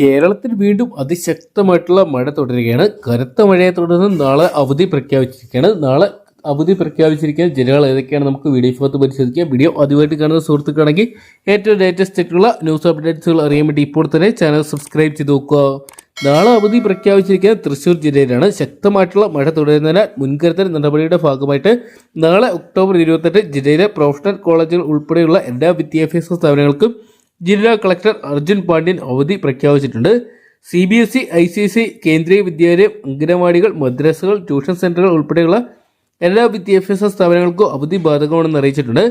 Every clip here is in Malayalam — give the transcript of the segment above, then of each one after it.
കേരളത്തിൽ വീണ്ടും അതിശക്തമായിട്ടുള്ള മഴ തുടരുകയാണ്. കനത്ത മഴയെ തുടർന്ന് നാളെ അവധി പ്രഖ്യാപിച്ചിരിക്കുകയാണ്. നാളെ അവധി പ്രഖ്യാപിച്ചിരിക്കുന്ന ജില്ലകൾ ഏതൊക്കെയാണ് നമുക്ക് വീഡിയോ ഭാഗത്ത് പരിശോധിക്കാം. വീഡിയോ ആദ്യമായിട്ട് കാണുന്ന സുഹൃത്തുക്കളാണെങ്കിൽ ഏറ്റവും ലേറ്റസ്റ്റ് ആയിട്ടുള്ള ന്യൂസ് അപ്ഡേറ്റ്സുകൾ അറിയാൻ വേണ്ടി ഇപ്പോൾ തന്നെ ചാനൽ സബ്സ്ക്രൈബ് ചെയ്ത് നോക്കുക. നാളെ അവധി പ്രഖ്യാപിച്ചിരിക്കുന്ന തൃശ്ശൂർ ജില്ലയിലാണ് ശക്തമായിട്ടുള്ള മഴ തുടരുന്നതിനാൽ മുൻകരുതൽ നടപടിയുടെ ഭാഗമായിട്ട് നാളെ ഒക്ടോബർ ഇരുപത്തെട്ട് ജില്ലയിലെ പ്രൊഫഷണൽ കോളേജുകൾ ഉൾപ്പെടെയുള്ള എല്ലാ വിദ്യാഭ്യാസ സ്ഥാപനങ്ങൾക്കും ജില്ലാ കളക്ടർ അർജുൻ പാണ്ഡ്യൻ അവധി പ്രഖ്യാപിച്ചിട്ടുണ്ട്. C B S E I C S E Kendriya Vidyalaya അംഗനവാടികൾ മദ്രസകൾ tuition സെന്ററുകൾ ഉൾപ്പെടെയുള്ള എല്ലാ വിദ്യാഭ്യാസ സ്ഥാപനങ്ങൾക്കും അവധി ബാധകമാണെന്ന് അറിയിച്ചിട്ടുണ്ട്.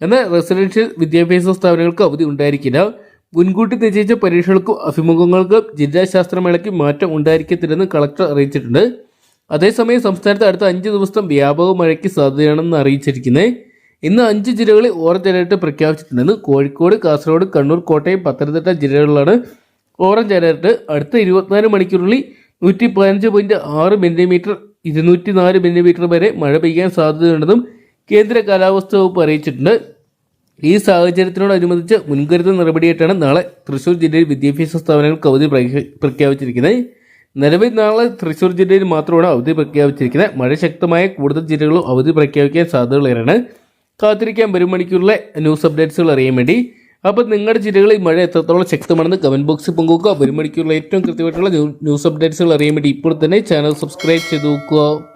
എന്നാൽ റെസിഡൻഷ്യൽ വിദ്യാഭ്യാസ സ്ഥാപനങ്ങൾക്ക് അവധി ഉണ്ടായിരിക്കില്ല. മുൻകൂട്ടി നിശ്ചയിച്ച പരീക്ഷകൾക്കും അഭിമുഖങ്ങൾക്കും ജില്ലാ ശാസ്ത്രമേളയ്ക്ക് മാറ്റം ഉണ്ടായിരിക്കത്തില്ലെന്ന് കളക്ടർ അറിയിച്ചിട്ടുണ്ട്. അതേസമയം സംസ്ഥാനത്ത് അടുത്ത അഞ്ച് ദിവസം വ്യാപക മഴയ്ക്ക് സാധ്യതയാണെന്ന് അറിയിച്ചിരിക്കുന്നത്. ഇന്ന് അഞ്ച് ജില്ലകളിൽ ഓറഞ്ച് അലർട്ട് പ്രഖ്യാപിച്ചിട്ടുണ്ടെന്ന് കോഴിക്കോട് കാസർഗോഡ് കണ്ണൂർ കോട്ടയം പത്തനംതിട്ട ജില്ലകളിലാണ് ഓറഞ്ച് അലർട്ട്. അടുത്ത ഇരുപത്തിനാല് മണിക്കൂറിനുള്ളിൽ നൂറ്റി പതിനഞ്ച് പോയിന്റ് ആറ് മില്ലിമീറ്റർ ഇരുന്നൂറ്റി നാല് മില്ലിമീറ്റർ വരെ മഴ പെയ്യാൻ സാധ്യതയുണ്ടെന്നും കേന്ദ്ര കാലാവസ്ഥ വകുപ്പ് അറിയിച്ചിട്ടുണ്ട്. ഈ സാഹചര്യത്തിനോടനുബന്ധിച്ച് മുൻകരുതൽ നടപടിയായിട്ടാണ് നാളെ തൃശൂർ ജില്ലയിൽ വിദ്യാഭ്യാസ സ്ഥാപനങ്ങൾക്ക് അവധി പ്രഖ്യാ- പ്രഖ്യാപിച്ചിരിക്കുന്നത്. നിലവിൽ നാളെ തൃശൂർ ജില്ലയിൽ മാത്രമാണ് അവധി പ്രഖ്യാപിച്ചിരിക്കുന്നത്. മഴ ശക്തമായ കൂടുതൽ ജില്ലകളും അവധി പ്രഖ്യാപിക്കാൻ സാധ്യതകളേറെയാണ് കാത്തിരിക്കാൻ വരും മണിക്കൂറിലെ ന്യൂസ് അപ്ഡേറ്റ്സുകൾ അറിയാൻ വേണ്ടി. അപ്പോൾ നിങ്ങളുടെ ജില്ലകളിൽ മഴ എത്രത്തോളം ശക്തമാണെന്ന് കമന്റ് ബോക്സിൽ പങ്കുവെക്കുക. മണിക്കൂറിലെ ഏറ്റവും കൃത്യമായിട്ടുള്ള ന്യൂസ് അപ്ഡേറ്റ്സുകൾ അറിയാൻ വേണ്ടി ഇപ്പോൾ തന്നെ ചാനൽ സബ്സ്ക്രൈബ് ചെയ്ത് നോക്കുക.